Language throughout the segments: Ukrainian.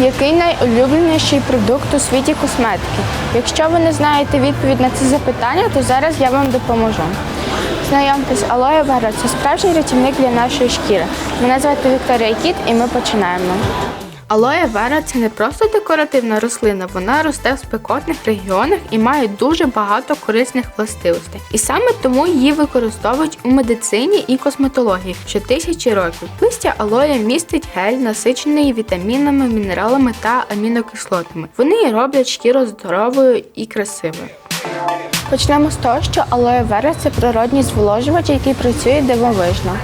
Який найулюбленіший продукт у світі косметики? Якщо ви не знаєте відповідь на це запитання, то зараз я вам допоможу. Знайомтесь, алоє вера це справжній рятівник для нашої шкіри. Мене звати Вікторія Кіт і ми починаємо. Алоє вера це не просто декоративна рослина, вона росте в спекотних регіонах і має дуже багато корисних властивостей. І саме тому її використовують у медицині і косметології ще тисячі років. Листя алоє містить гель, насичений вітамінами, мінералами та амінокислотами. Вони роблять шкіру здоровою і красивою. Почнемо з того, що алоє вера це природній зволожувач, який працює дивовижно.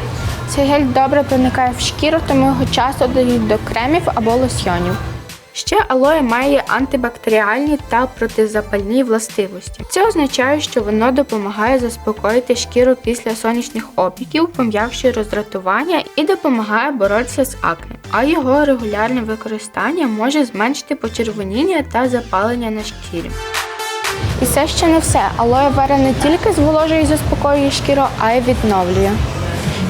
Цей гель добре проникає в шкіру, тому його часто дають до кремів або лосьйонів. Ще алоє має антибактеріальні та протизапальні властивості. Це означає, що воно допомагає заспокоїти шкіру після сонячних опіків, пом'якшує роздратування і допомагає боротися з акне. А його регулярне використання може зменшити почервоніння та запалення на шкірі. І це ще не все. Алоє вера не тільки зволожує і заспокоює шкіру, а й відновлює.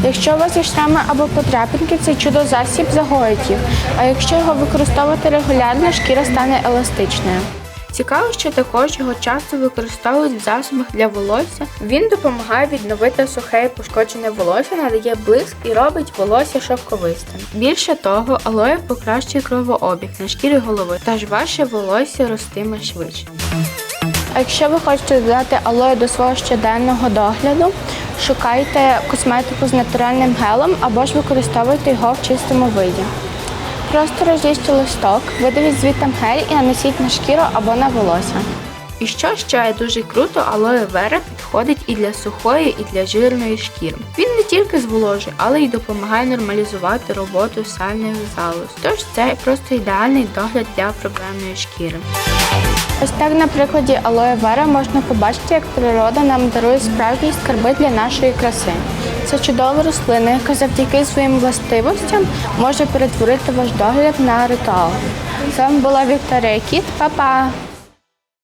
Якщо у вас є шрами або подряпинки, цей чудо-засіб загоїть їх. А якщо його використовувати регулярно, шкіра стане еластичною. Цікаво, що також його часто використовують в засобах для волосся. Він допомагає відновити сухе і пошкоджене волосся, надає блиск і робить волосся шовковистим. Більше того, алоє покращує кровообіг на шкірі голови, тож ваше волосся ростиме швидше. А якщо ви хочете додати алоє до свого щоденного догляду, шукайте косметику з натуральним гелем або ж використовуйте його в чистому виді. Просто розріжте листок, видавіть звітом гель і нанесіть на шкіру або на волосся. І що ще дуже круто, алоє вера підходить і для сухої, і для жирної шкіри. Він не тільки зволожує, але й допомагає нормалізувати роботу сальних залоз. Тож це просто ідеальний догляд для проблемної шкіри. Ось так на прикладі алоє вера можна побачити, як природа нам дарує справжні скарби для нашої краси. Це чудова рослина, яка завдяки своїм властивостям може перетворити ваш догляд на ритуал. З вами була Вікторія Кіт. Па-па!